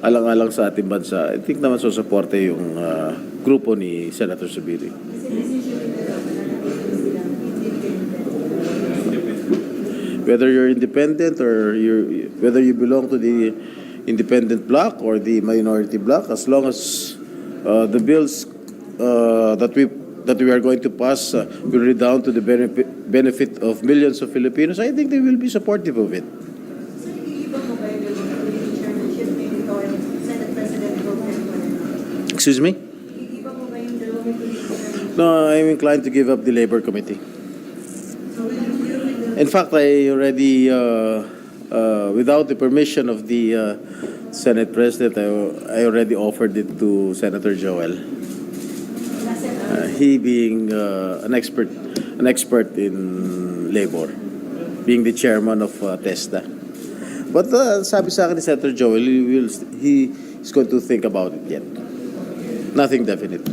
alang-alang sa ating bansa, I think naman susuporte yung ah, grupo ni Senator Subiri. Whether you're independent or you whether you belong to the independent bloc or the minority bloc, as long as uh, the bills uh, that we that we are going to pass uh, will redound to the benefit of millions of Filipinos, I think they will be supportive of it. Excuse me? No, I'm inclined to give up the Labor Committee. In fact, I already, uh, uh, without the permission of the uh, Senate President, I, I already offered it to Senator Joel. Uh, he being uh, an expert, an expert in labor, being the chairman of uh. But uh, sabi sa akin ni Senator Joel, he, will, he is going to think about it yet. Nothing definite.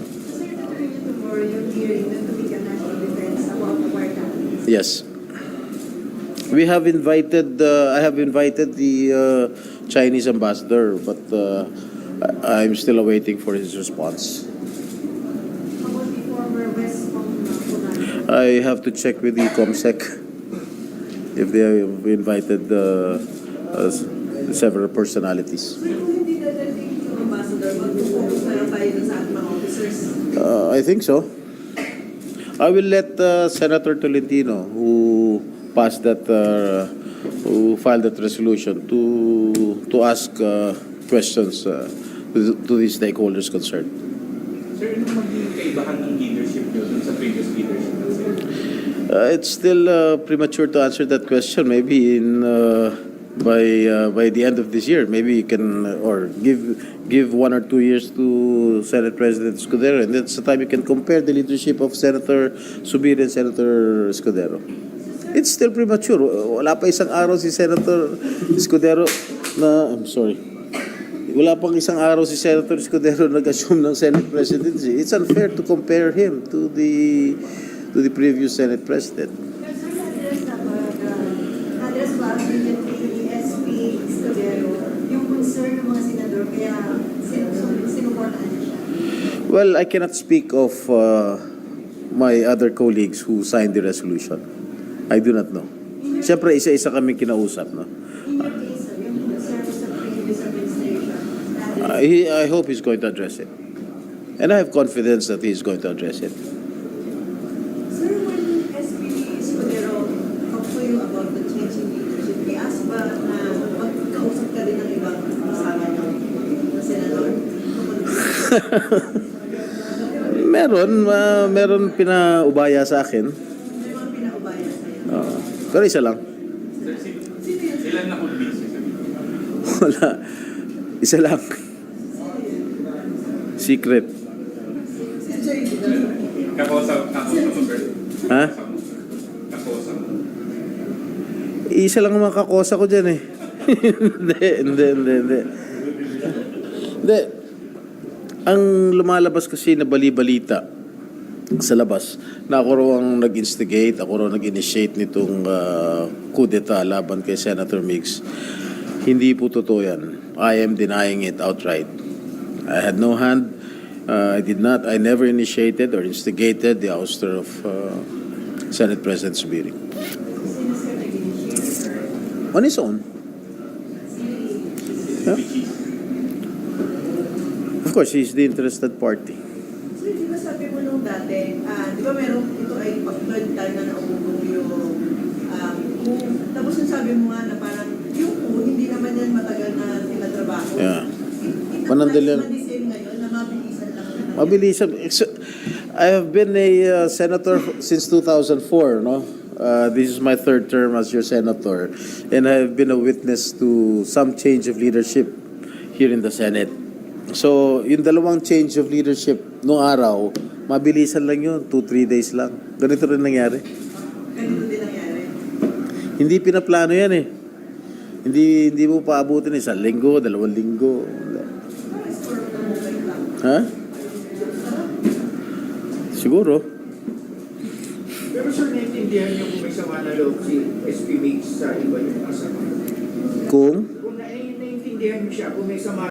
Yes. We have invited, uh, I have invited the uh, Chinese ambassador, but uh, I'm still awaiting for his response. I have to check with the COMSEC if they have invited uh, uh, several personalities. Uh, I think so. I will let uh, Senator Tolentino, who passed that, uh, who filed that resolution, to to ask uh, questions uh, to to the stakeholders concerned. Sir, ano magiging kaibahan ng leadership nyo sa previous leadership ng Senate? Uh, it's still uh, premature to answer that question. Maybe in uh, by uh, by the end of this year, maybe you can uh, or give give one or two years to Senate President Escudero, and that's the time you can compare the leadership of Senator Subiri and Senator Escudero. It's still premature. Wala pa isang araw si Senator Escudero na I'm sorry. Wala pang isang araw si Senator Escudero nag-assume ng Senate presidency. It's unfair to compare him to the to the previous Senate president. Sir, na-address na ba, uh, na-address ba immediately ni SP Escudero concern ng mga senador kaya sin- sin- sinuportahan niya siya? Well, I cannot speak of uh, my other colleagues who signed the resolution. I do not know. Siyempre, isa-isa kami kinausap. No? In your case, sir, yung concern sa previous administration, na- I, I hope he's going to address it. And I have confidence that he's going to address it. Sir, when SP Escudero talked to you about the changing leadership, he asked ba na magkausap ka din ng ibang kasama niyo na senador? Meron, uh, meron pinaubaya sa akin. May mga pinaubaya sa'yo. Oo. pero isa lang. Sila na convince sir? Wala. Isa lang. Secret. Kakosa, kakosa mo, sir? Ha? Kakosa mo. Isa lang ang makakosa ko dyan eh. hindi, hindi, hindi, hindi. Hindi. Ang lumalabas kasi na bali-balita sa labas na ako raw ang nag-instigate, ako raw nag-initiate nitong uh, coup d'etat laban kay Senator Mix. Hindi po totoo yan. I am denying it outright. I had no hand. Uh, I did not, I never initiated or instigated the ouster of uh, Senate President Subiri. On his own. Yeah. Course, he's the interested party. So, di ba sabi mo nung dati, ah, di ba meron, ito ay pag-third time na naubog yung um. Tapos yung sabi mo nga na parang, yung coup, hindi naman yan matagal na tinatrabaho. Yeah. It Panandali yan. mabilisan I have been a uh, senator since 2004, no? Uh, this is my third term as your senator, and I have been a witness to some change of leadership here in the Senate. So, yung dalawang change of leadership noong araw, mabilisan lang yun, two, three days lang. Ganito rin nangyari. Ganito din nangyari. Hindi pinaplano yan eh. Hindi hindi mo paabutin isang linggo, dalawang linggo. Ha? Siguro. Pero sir, naiintindihan niyo kung may sama na loob si SP Mix sa iba yung kasama. Kung Kung nai- naiintindihan niyo siya kung may sama